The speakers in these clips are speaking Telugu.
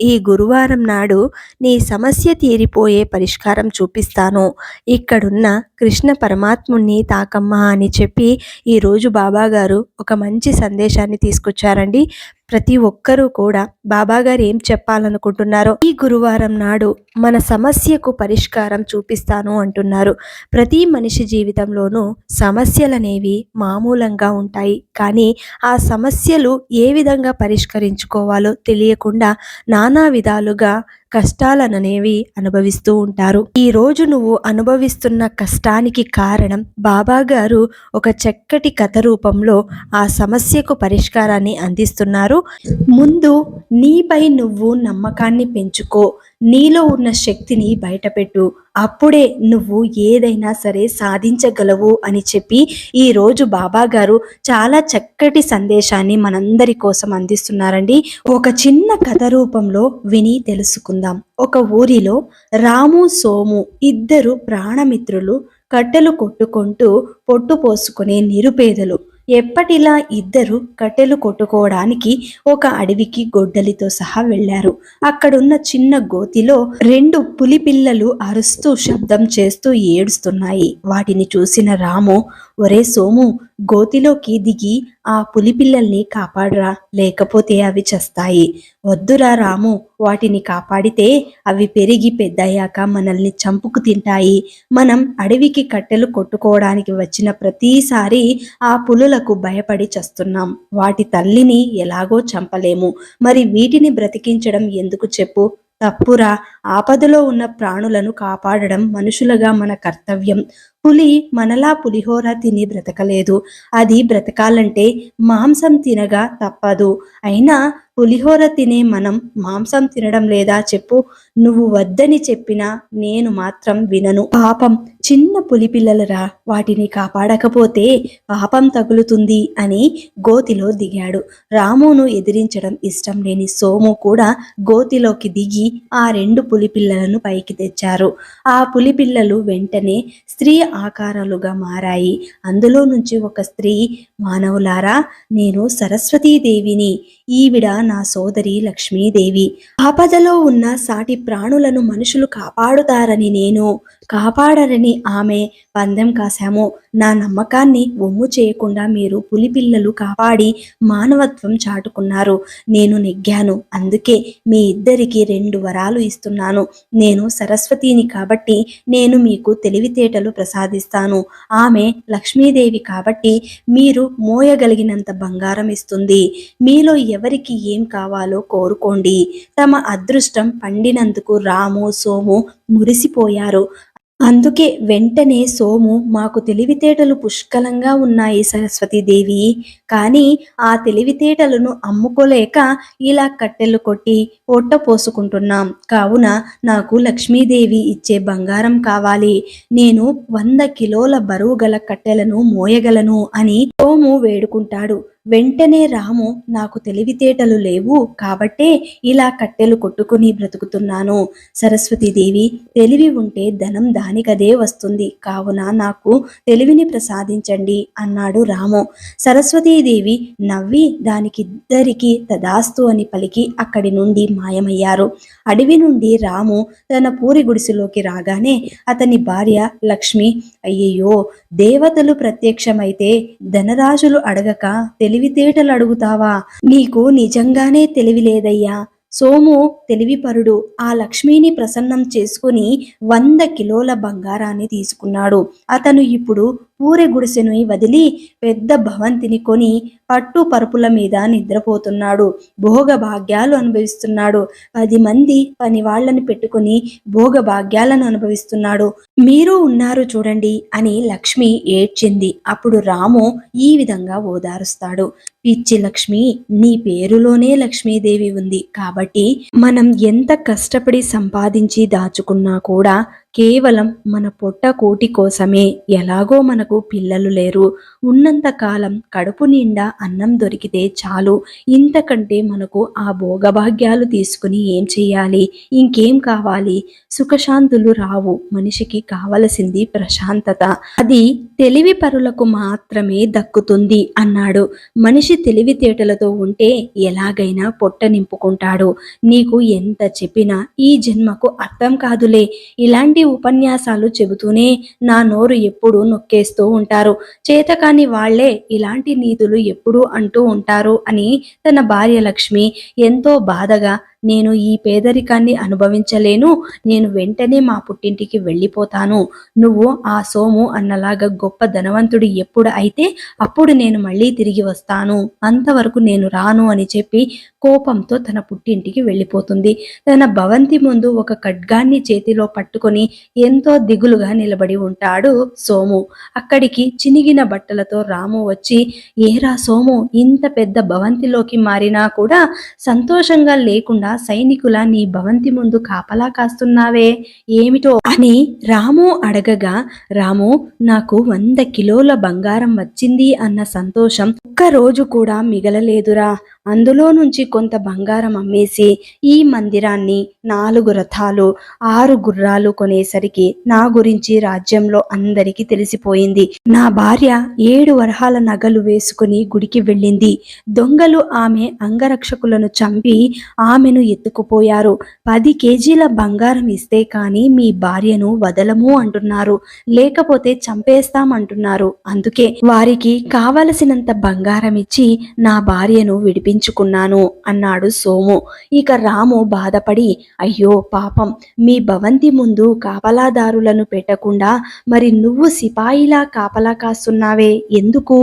ఈ గురువారం నాడు నీ సమస్య తీరిపోయే పరిష్కారం చూపిస్తాను. ఇక్కడున్న కృష్ణ పరమాత్ముణ్ణి తాకమ్మా అని చెప్పి ఈరోజు బాబా గారు ఒక మంచి సందేశాన్ని తీసుకొచ్చారండి. ప్రతి ఒక్కరూ కూడా బాబాగారు ఏం చెప్పాలనుకుంటున్నారో ఈ గురువారం నాడు మన సమస్యకు పరిష్కారం చూపిస్తాను అంటున్నారు. ప్రతి మనిషి జీవితంలోనూ సమస్యలనేవి మామూలంగా ఉంటాయి. కానీ ఆ సమస్యలు ఏ విధంగా పరిష్కరించుకోవాలో తెలియకుండా నానా విధాలుగా కష్టాలననేవి అనుభవిస్తూ ఉంటారు. ఈ రోజు నువ్వు అనుభవిస్తున్న కష్టానికి కారణం బాబా గారు ఒక చక్కటి కథ రూపంలో ఆ సమస్యకు పరిష్కారాన్ని అందిస్తున్నారు. ముందు నీపై నువ్వు నమ్మకాన్ని పెంచుకో. నీలో ఉన్న శక్తిని బయటపెట్టు. అప్పుడే నువ్వు ఏదైనా సరే సాధించగలవు అని చెప్పి ఈరోజు బాబా గారు చాలా చక్కటి సందేశాన్ని మనందరి కోసం అందిస్తున్నారండి. ఒక చిన్న కథ రూపంలో విని తెలుసుకుందాం. ఒక ఊరిలో రాము సోము ఇద్దరు ప్రాణమిత్రులు కట్టెలు కొట్టుకుంటూ పొట్టు పోసుకునే నిరుపేదలు. ఎప్పటిలా ఇద్దరు కట్టెలు కొట్టుకోవడానికి ఒక అడవికి గొడ్డలితో సహా వెళ్ళారు అక్కడున్న చిన్న గోతిలో రెండు పులి పిల్లలు అరుస్తూ శబ్దం చేస్తూ ఏడుస్తున్నాయి. వాటిని చూసిన రాము ఒరే సోము గోతిలోకి దిగి ఆ పులి పిల్లల్ని కాపాడరా లేకపోతే అవి చస్తాయి. వద్దురా రాము వాటిని కాపాడితే అవి పెరిగి పెద్దయ్యాక మనల్ని చంపుకు తింటాయి. మనం అడవికి కట్టెలు కొట్టుకోవడానికి వచ్చిన ప్రతిసారి ఆ పులులకు భయపడి చస్తున్నాం. వాటి తల్లిని ఎలాగో చంపలేము. మరి వీటిని బ్రతికించడం ఎందుకు చెప్పు? తప్పురా. ఆపదలో ఉన్న ప్రాణులను కాపాడడం మనుషులుగా మన కర్తవ్యం. పులి మనలా పులిహోర తిని బ్రతకలేదు. అది బ్రతకాలంటే మాంసం తినగా తప్పదు. అయినా పులిహోర తినే మనం మాంసం తినడం లేదా చెప్పు? నువ్వు వద్దని చెప్పినా నేను మాత్రం వినను. పాపం చిన్న పులి పిల్లలరా వాటిని కాపాడకపోతే పాపం తగులుతుంది అని గోతిలో దిగాడు. రామును ఎదిరించడం ఇష్టం లేని సోము కూడా గోతిలోకి దిగి ఆ రెండు పులి పిల్లలను పైకి తెచ్చారు. ఆ పులి పిల్లలు వెంటనే స్త్రీ ఆకారాలుగా మారాయి. అందులో నుంచి ఒక స్త్రీ మానవులారా నేను సరస్వతీదేవిని. ఈవిడ నా సోదరి లక్ష్మీదేవి. ఆపదలో ఉన్న సాటి ప్రాణులను మనుషులు కాపాడుతారని నేను కాపాడరని ఆమె పందెం కాశాము. నా నమ్మకాన్ని ఒమ్ము చేయకుండా మీరు పులిపిల్లలు కాపాడి మానవత్వం చాటుకున్నారు. నేను నెగ్గాను. అందుకే మీ ఇద్దరికి రెండు వరాలు ఇస్తున్నాను. నేను సరస్వతిని కాబట్టి నేను మీకు తెలివితేటలు సాధిస్తాను ఆమె లక్ష్మీదేవి కాబట్టి మీరు మోయగలిగినంత బంగారం ఇస్తుంది. మీలో ఎవరికి ఏం కావాలో కోరుకోండి. తమ అదృష్టం పండినందుకు రాము సోము మురిసిపోయారు. అందుకే వెంటనే సోము మాకు తెలివితేటలు పుష్కలంగా ఉన్నాయి సరస్వతీదేవి కానీ ఆ తెలివితేటలను అమ్ముకోలేక ఇలా కట్టెలు కొట్టి పొట్ట పోసుకుంటున్నాం. కావున నాకు లక్ష్మీదేవి ఇచ్చే బంగారం కావాలి. నేను వంద కిలోల బరువు గల కట్టెలను మోయగలను అని సోము వేడుకుంటాడు. వెంటనే రాము నాకు తెలివితేటలు లేవు కాబట్టే ఇలా కట్టెలు కొట్టుకుని బ్రతుకుతున్నాను. సరస్వతీదేవి తెలివి ఉంటే ధనం దానికదే వస్తుంది. కావున నాకు తెలివిని ప్రసాదించండి అన్నాడు రాము. సరస్వతీదేవి నవ్వి దానికిద్దరికి తదాస్తు అని పలికి అక్కడి నుండి మాయమయ్యారు. అడవి నుండి రాము తన పూరి గుడిసెలోకి రాగానే అతని భార్య లక్ష్మి అయ్యయ్యో దేవతలు ప్రత్యక్షమైతే ధనరాజులు అడగక తెలివితేటలు అడుగుతావా? నీకు నిజంగానే తెలివి లేదయ్యా సోము తెలివిపరుడు ఆ లక్ష్మిని ప్రసన్నం చేసుకుని వంద కిలోల బంగారాన్ని తీసుకున్నాడు. అతను ఇప్పుడు పూరె గుడిసెను వదిలి పెద్ద భవంతిని కొని పట్టు పరుపుల మీద నిద్రపోతున్నాడు. భోగభాగ్యాలు అనుభవిస్తున్నాడు. పది మంది పని వాళ్ళని పెట్టుకుని భోగభాగ్యాలను అనుభవిస్తున్నాడు. మీరు ఉన్నారు చూడండి అని లక్ష్మి ఏడ్చింది. అప్పుడు రాము ఈ విధంగా ఓదారుస్తాడు. పిచ్చి లక్ష్మి నీ పేరులోనే లక్ష్మీదేవి ఉంది కాబట్టి మనం ఎంత కష్టపడి సంపాదించి దాచుకున్నా కూడా కేవలం మన పొట్ట కోటి కోసమే ఎలాగో మనకు పిల్లలు లేరు. ఉన్నంత కాలం కడుపు నిండా అన్నం దొరికితే చాలు. ఇంతకంటే మనకు ఆ భోగభాగ్యాలు తీసుకుని ఏం చెయ్యాలి ఇంకేం కావాలి? సుఖశాంతులు రావు. మనిషికి కావలసింది ప్రశాంతత. అది తెలివి పరులకు మాత్రమే దక్కుతుంది అన్నాడు. మనిషి తెలివితేటలతో ఉంటే ఎలాగైనా పొట్ట నింపుకుంటాడు. నీకు ఎంత చెప్పినా ఈ జన్మకు అర్థం కాదులే. ఇలాంటి ఉపన్యాసాలు చెబుతూనే నా నోరు ఎప్పుడు నొక్కేస్తూ ఉంటారు. చేతకాని వాళ్ళే ఇలాంటి నీతులు ఎప్పుడు అంటూ ఉంటారు అని తన భార్య లక్ష్మి ఎంతో బాధగా నేను ఈ పేదరికాన్ని అనుభవించలేను. నేను వెంటనే మా పుట్టింటికి వెళ్ళిపోతాను. నువ్వు ఆ సోము అన్నలాగా గొప్ప ధనవంతుడు ఎప్పుడు అయితే అప్పుడు నేను మళ్ళీ తిరిగి వస్తాను. అంతవరకు నేను రాను అని చెప్పి కోపంతో తన పుట్టింటికి వెళ్ళిపోతుంది. తన భవంతి ముందు ఒక ఖడ్గాన్ని చేతిలో పట్టుకొని ఎంతో దిగులుగా నిలబడి ఉంటాడు సోము. అక్కడికి చినిగిన బట్టలతో రాము వచ్చి ఏరా సోము ఇంత పెద్ద భవంతిలోకి మారినా కూడా సంతోషంగా లేకుండా సైనికుల నీ భవంతి ముందు కాపలా కాస్తున్నావే? ఏమిటో? అని రాము అడగగా రాము నాకు వంద కిలోల బంగారం వచ్చింది అన్న సంతోషం ఒక్క రోజు కూడా మిగలలేదురా. అందులో నుంచి కొంత బంగారం అమ్మేసి ఈ మందిరాన్ని నాలుగు రథాలు ఆరు గుర్రాలు కొనేసరికి నా గురించి రాజ్యంలో అందరికీ తెలిసిపోయింది. నా భార్య ఏడు వరహాల నగలు వేసుకుని గుడికి వెళ్ళింది. దొంగలు ఆమె అంగరక్షకులను చంపి ఆమెను ఎత్తుకుపోయారు. పది కేజీల బంగారం ఇస్తే కానీ మీ భార్యను వదలము అంటున్నారు. లేకపోతే చంపేస్తామంటున్నారు అందుకే వారికి కావలసినంత బంగారం ఇచ్చి నా భార్యను విడిపి తెప్పించుకున్నాను అన్నాడు సోము. ఇక రాము బాధపడి అయ్యో పాపం మీ భవంతి ముందు కాపలాదారులను పెట్టకుండా మరి నువ్వు సిపాయిలా కాపలా కాస్తున్నావే? ఎందుకు?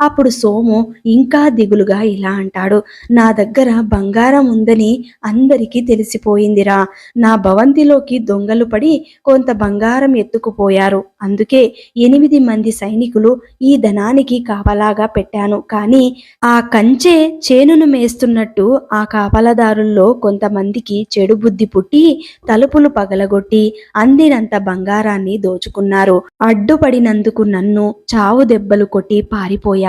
అప్పుడు సోము ఇంకా దిగులుగా ఇలా అంటాడు నా దగ్గర బంగారం ఉందని అందరికీ తెలిసిపోయిందిరా. నా భవంతిలోకి దొంగలు పడి కొంత బంగారం ఎత్తుకుపోయారు. అందుకే ఎనిమిది మంది సైనికులు ఈ ధనానికి కాపలాగా పెట్టాను. కానీ ఆ కంచె చేనును మేస్తున్నట్టు ఆ కాపలదారుల్లో కొంతమందికి చెడు బుద్ధి పుట్టి తలుపులు పగలగొట్టి అందినంత బంగారాన్ని దోచుకున్నారు. అడ్డుపడినందుకు నన్ను చావు దెబ్బలు కొట్టి పారిపోయారు.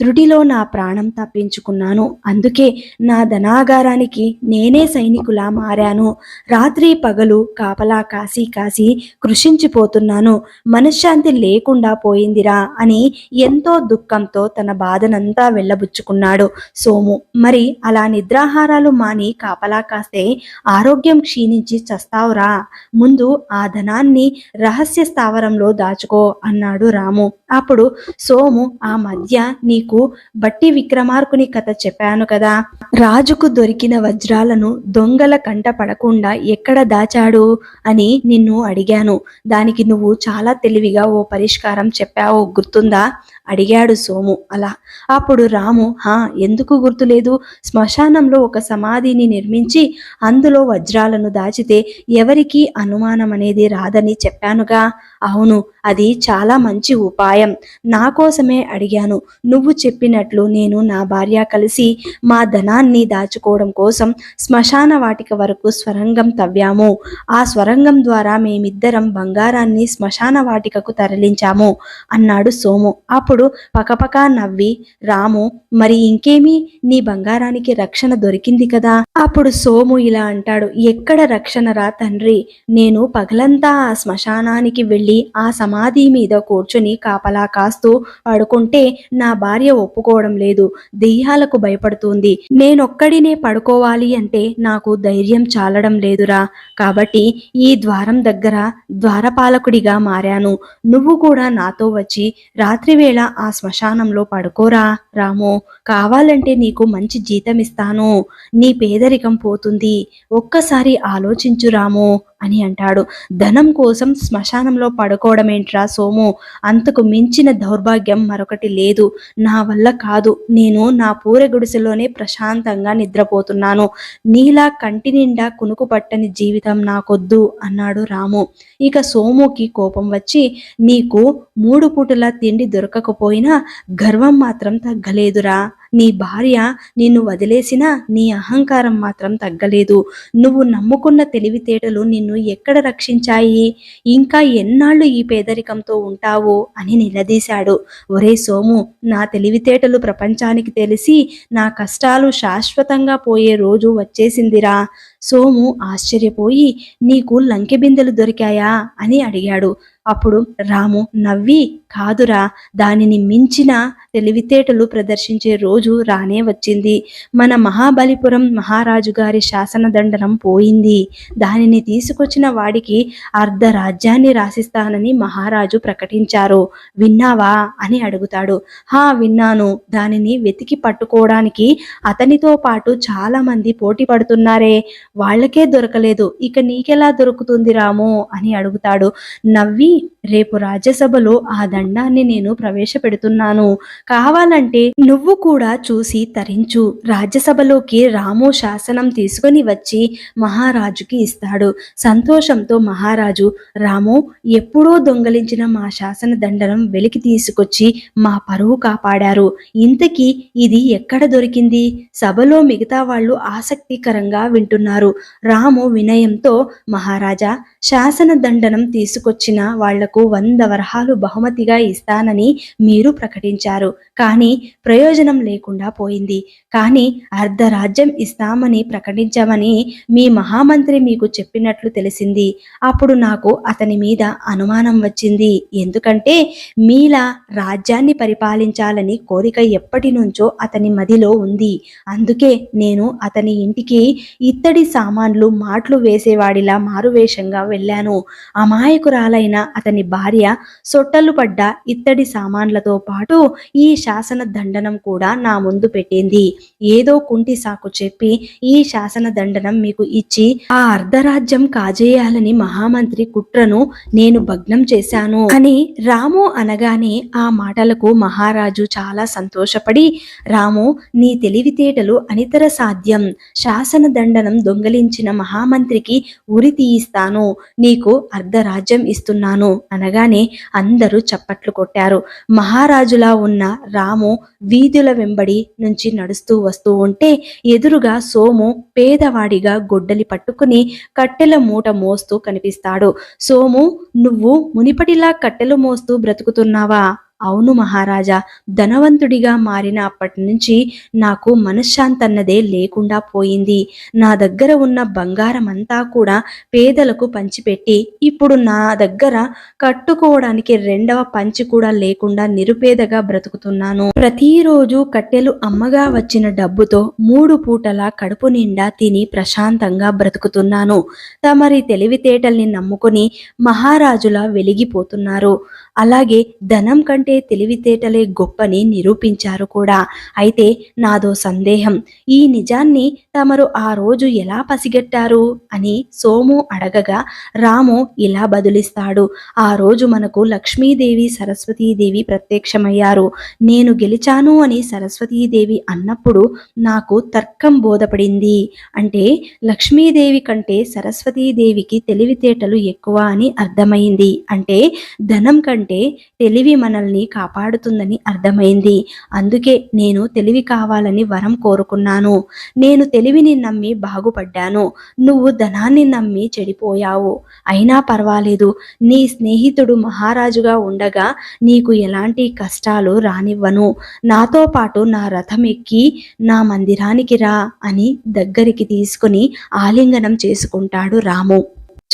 త్రుటిలో నా ప్రాణం తప్పించుకున్నాను. అందుకే నా ధనాగారానికి నేనే సైనికులా మారాను. రాత్రి పగలు కాపలా కాసి కాసి కృషించిపోతున్నాను. మనశ్శాంతి లేకుండా పోయిందిరా అని ఎంతో దుఃఖంతో తన బాధనంతా వెళ్ళబుచ్చుకున్నాడు సోము. మరి అలా నిద్రాహారాలు మాని కాపలా కాస్తే ఆరోగ్యం క్షీణించి చస్తావురా. ముందు ఆ ధనాన్ని రహస్య స్థావరంలో దాచుకో అన్నాడు రాము. అప్పుడు సోము ఆ మధ్య నీకు బట్టి విక్రమార్కుని కథ చెప్పాను కదా. రాజుకు దొరికిన వజ్రాలను దొంగల కంట పడకుండా ఎక్కడ దాచాడు అని నిన్ను అడిగాను. దానికి నువ్వు చాలా తెలివిగా ఓ పరిష్కారం చెప్పావు. గుర్తుందా? అడిగాడు సోము. అలా. అప్పుడు రాము హా ఎందుకు గుర్తులేదు? శ్మశానంలో ఒక సమాధిని నిర్మించి అందులో వజ్రాలను దాచితే ఎవరికీ అనుమానం అనేది రాదని చెప్పానుగా? అవును అది చాలా మంచి ఉపాయం. నా కోసమే అడిగాను. నువ్వు చెప్పినట్లు నేను నా భార్య కలిసి మా ధనాన్ని దాచుకోవడం కోసం శ్మశాన వాటిక వరకు స్వరంగం తవ్వాము. ఆ స్వరంగం ద్వారా మేమిద్దరం బంగారాన్ని శ్మశాన వాటికకు తరలించాము అన్నాడు సోము. అప్పుడు పకపకా నవ్వి రాము మరి ఇంకేమి? నీ బంగారానికి రక్షణ దొరికింది కదా. అప్పుడు సోము ఇలా అంటాడు ఎక్కడ రక్షణ రా తండ్రి? నేను పగలంతా ఆ శ్మశానానికి వెళ్ళి ఆ సమాధి మీద కూర్చుని కాపలా కాస్తూ పడుకుంటే నా భార్య ఒప్పుకోవడం లేదు దెయ్యాలకు భయపడుతుంది. నేనొక్కడినే పడుకోవాలి అంటే నాకు ధైర్యం చాలడం లేదురా. కాబట్టి ఈ ద్వారం దగ్గర ద్వారపాలకుడిగా మారాను. నువ్వు కూడా నాతో వచ్చి రాత్రివేళ ఆ శ్మశానంలో పడుకోరా. రాము కావాలంటే నీకు మంచి జీతం ఇస్తాను నీ పేదరికం పోతుంది. ఒక్కసారి ఆలోచించు రాము. అని అంటాడు. ధనం కోసం శ్మశానంలో పడుకోవడమేంట్రా సోము? అంతకు మించిన దౌర్భాగ్యం మరొకటి లేదు. నా వల్ల కాదు. నేను నా పూర గుడిసెలోనే ప్రశాంతంగా నిద్రపోతున్నాను. నీలా కంటి నిండా కునుకు పట్టని జీవితం నాకొద్దు అన్నాడు రాము. ఇక సోముకి కోపం వచ్చి నీకు మూడు పూటల తిండి దొరకకపోయినా గర్వం మాత్రం తగ్గలేదురా. నీ భార్య నిన్ను వదిలేసినా నీ అహంకారం మాత్రం తగ్గలేదు. నువ్వు నమ్ముకున్న తెలివితేటలు నిన్ను ఎక్కడ రక్షించాయి? ఇంకా ఎన్నాళ్ళు ఈ పేదరికంతో ఉంటావు అని నిలదీశాడు. ఒరే సోము నా తెలివితేటలు ప్రపంచానికి తెలిసి నా కష్టాలు శాశ్వతంగా పోయే రోజు వచ్చేసిందిరా. సోము ఆశ్చర్యపోయి నీకు లంకె బిందెలు దొరికాయా? అని అడిగాడు. అప్పుడు రాము నవ్వి కాదురా దానిని మించిన తెలివితేటలు ప్రదర్శించే రోజు రానే వచ్చింది. మన మహాబలిపురం మహారాజు గారి శాసనదండనం పోయింది. దానిని తీసుకొచ్చిన వాడికి అర్ధ రాజ్యాన్ని రాసిస్తానని మహారాజు ప్రకటించారు. విన్నావా? అని అడుగుతాడు. హా విన్నాను. దానిని వెతికి పట్టుకోవడానికి అతనితో పాటు చాలా మంది పోటీ పడుతున్నారే. వాళ్ళకే దొరకలేదు. ఇక నీకెలా దొరుకుతుంది రాము? అని అడుగుతాడు. నవ్వి రేపు రాజ్యసభలో ఆ దండాన్ని నేను ప్రవేశపెడుతున్నాను. కావాలంటే నువ్వు కూడా చూసి తరించు. రాజ్యసభలోకి రాము శాసనం తీసుకొని వచ్చి మహారాజుకి ఇస్తాడు. సంతోషంతో మహారాజు రాము ఎప్పుడో దొంగలించిన మా శాసన దండనం వెలికి తీసుకొచ్చి మా పరువు కాపాడారు. ఇంతకీ ఇది ఎక్కడ దొరికింది? సభలో మిగతా వాళ్ళు ఆసక్తికరంగా వింటున్నారు. రాము వినయంతో మహారాజా శాసన దండనం తీసుకొచ్చిన వాళ్ళకు వంద వరహాలు బహుమతిగా ఇస్తానని మీరు ప్రకటించారు. కానీ ప్రయోజనం లేకుండా పోయింది. కానీ అర్ధరాజ్యం ఇస్తామని ప్రకటించమని మీ మహామంత్రి మీకు చెప్పినట్లు తెలిసింది. అప్పుడు నాకు అతని మీద అనుమానం వచ్చింది. ఎందుకంటే మీలా రాజ్యాన్ని పరిపాలించాలని కోరిక ఎప్పటి నుంచో అతని మదిలో ఉంది. అందుకే నేను అతని ఇంటికి ఇత్తడి సామాన్లు మాటలు వేసేవాడిలా మారువేషంగా వెళ్ళాను. అమాయకురాలైన అతని భార్య సొట్టలు పడ్డ ఇత్తడి సామాన్లతో పాటు ఈ శాసన దండనం కూడా నా ముందు పెట్టింది. ఏదో కుంటి సాకు చెప్పి ఈ శాసన దండనం మీకు ఇచ్చి ఆ అర్ధరాజ్యం కాజేయాలని మహామంత్రి కుట్రను నేను భగ్నం చేశాను. అని రాము అనగానే ఆ మాటలకు మహారాజు చాలా సంతోషపడి రాము నీ తెలివితేటలు అనితర సాధ్యం. శాసన దండనం దొంగలించిన మహామంత్రికి ఉరి తీయిస్తాను. నీకు అర్ధరాజ్యం ఇస్తున్నాను. అనగానే అందరూ చప్పట్లు కొట్టారు. మహారాజులా ఉన్న రాము వీధుల వెంబడి నుంచి నడుస్తూ వస్తూ ఉంటే ఎదురుగా సోము పేదవాడిగా గొడ్డలి పట్టుకుని కట్టెల మూట మోస్తూ కనిపిస్తాడు. సోము నువ్వు మునిపటిలా కట్టెలు మోస్తూ బ్రతుకుతున్నావా? అవును మహారాజా ధనవంతుడిగా మారిన అప్పటి నుంచి నాకు మనశ్శాంతన్నదే లేకుండా పోయింది. నా దగ్గర ఉన్న బంగారం అంతా కూడా పేదలకు పంచిపెట్టి ఇప్పుడు నా దగ్గర కట్టుకోవడానికి రెండవ పంచి కూడా లేకుండా నిరుపేదగా బ్రతుకుతున్నాను. ప్రతిరోజు కట్టెలు అమ్మగా వచ్చిన డబ్బుతో మూడు పూటల కడుపు నిండా తిని ప్రశాంతంగా బ్రతుకుతున్నాను. తమరి తెలివితేటల్ని నమ్ముకొని మహారాజులా వెలిగిపోతున్నారు. అలాగే ధనం కంటే తెలివితేటలే గొప్పని నిరూపించారు కూడా. అయితే నాదో సందేహం. ఈ నిజాన్ని తమరు ఆ రోజు ఎలా పసిగట్టారు? అని సోము అడగగా రాము ఇలా బదులిస్తాడు. ఆ రోజు మనకు లక్ష్మీదేవి సరస్వతీదేవి ప్రత్యక్షమయ్యారు. నేను గెలిచాను అని సరస్వతీదేవి అన్నప్పుడు నాకు తర్కం బోధపడింది. అంటే లక్ష్మీదేవి కంటే సరస్వతీదేవికి తెలివితేటలు ఎక్కువ అని అర్థమైంది. అంటే ధనం కంటే తెలివి మనల్ని కాపాడుతుందని అర్థమైంది. అందుకే నేను తెలివి కావాలని వరం కోరుకున్నాను. నేను తెలివిని నమ్మి బాగుపడ్డాను. నువ్వు ధనాన్ని నమ్మి చెడిపోయావు. అయినా పర్వాలేదు. నీ స్నేహితుడు మహారాజుగా ఉండగా నీకు ఎలాంటి కష్టాలు రానివ్వను. నాతో పాటు నా రథం ఎక్కి నా మందిరానికి రా అని దగ్గరికి తీసుకుని ఆలింగనం చేసుకుంటాడు రాము.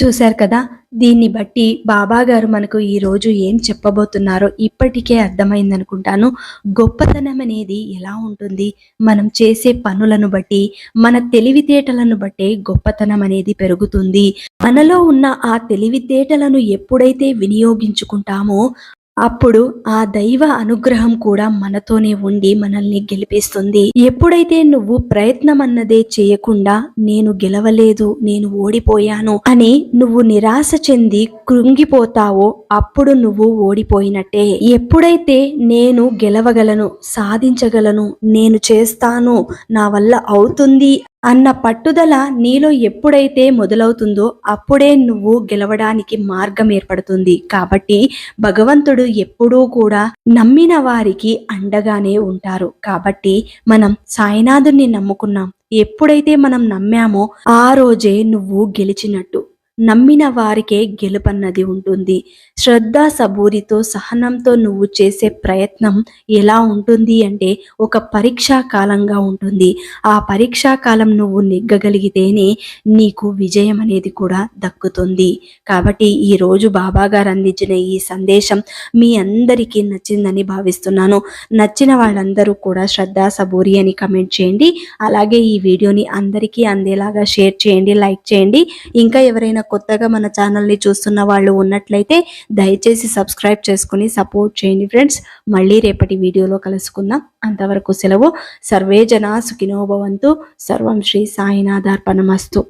చూశారు కదా? దీన్ని బట్టి బాబా గారు మనకు ఈ రోజు ఏం చెప్పబోతున్నారో ఇప్పటికే అర్థమైందనుకుంటాను. గొప్పతనం అనేది ఎలా ఉంటుంది? మనం చేసే పనులను బట్టి మన తెలివితేటలను బట్టే గొప్పతనం అనేది పెరుగుతుంది. మనలో ఉన్న ఆ తెలివితేటలను ఎప్పుడైతే వినియోగించుకుంటామో అప్పుడు ఆ దైవ అనుగ్రహం కూడా మనతోనే ఉండి మనల్ని గెలిపిస్తుంది. ఎప్పుడైతే నువ్వు ప్రయత్నం అన్నదే చేయకుండా నేను గెలవలేదు నేను ఓడిపోయాను అని నువ్వు నిరాశ చెంది కృంగిపోతావో అప్పుడు నువ్వు ఓడిపోయినట్టే. ఎప్పుడైతే నేను గెలవగలను సాధించగలను నేను చేస్తాను నా వల్ల అవుతుంది అన్న పట్టుదల నీలో ఎప్పుడైతే మొదలవుతుందో అప్పుడే నువ్వు గెలవడానికి మార్గం ఏర్పడుతుంది. కాబట్టి భగవంతుడు ఎప్పుడూ కూడా నమ్మిన వారికి అండగానే ఉంటారు. కాబట్టి మనం సాయినాథుని నమ్ముకున్నాం. ఎప్పుడైతే మనం నమ్మామో ఆ రోజే నువ్వు గెలిచినట్టు. నమ్మిన వారికే గెలుపన్నది ఉంటుంది. శ్రద్ధ సబూరితో సహనంతో నువ్వు చేసే ప్రయత్నం ఎలా ఉంటుంది అంటే ఒక పరీక్షా కాలంగా ఉంటుంది. ఆ పరీక్షా కాలం నువ్వు నెగ్గగలిగితేనే నీకు విజయం అనేది కూడా దక్కుతుంది. కాబట్టి ఈ రోజు బాబా గారు అందించిన ఈ సందేశం మీ అందరికీ నచ్చిందని భావిస్తున్నాను. నచ్చిన వాళ్ళందరూ కూడా శ్రద్ధ సబూరి అని కమెంట్ చేయండి. అలాగే ఈ వీడియోని అందరికీ అందేలాగా షేర్ చేయండి లైక్ చేయండి. ఇంకా ఎవరైనా కొత్తగా మన ఛానల్ని చూస్తున్న వాళ్ళు ఉన్నట్లయితే దయచేసి సబ్స్క్రైబ్ చేసుకుని సపోర్ట్ చేయండి ఫ్రెండ్స్ మళ్ళీ రేపటి వీడియోలో కలుసుకుందాం. అంతవరకు సెలవు. సర్వే జనా సుఖినోభవంతు సర్వం శ్రీ సాయినాథార్పణమస్తు.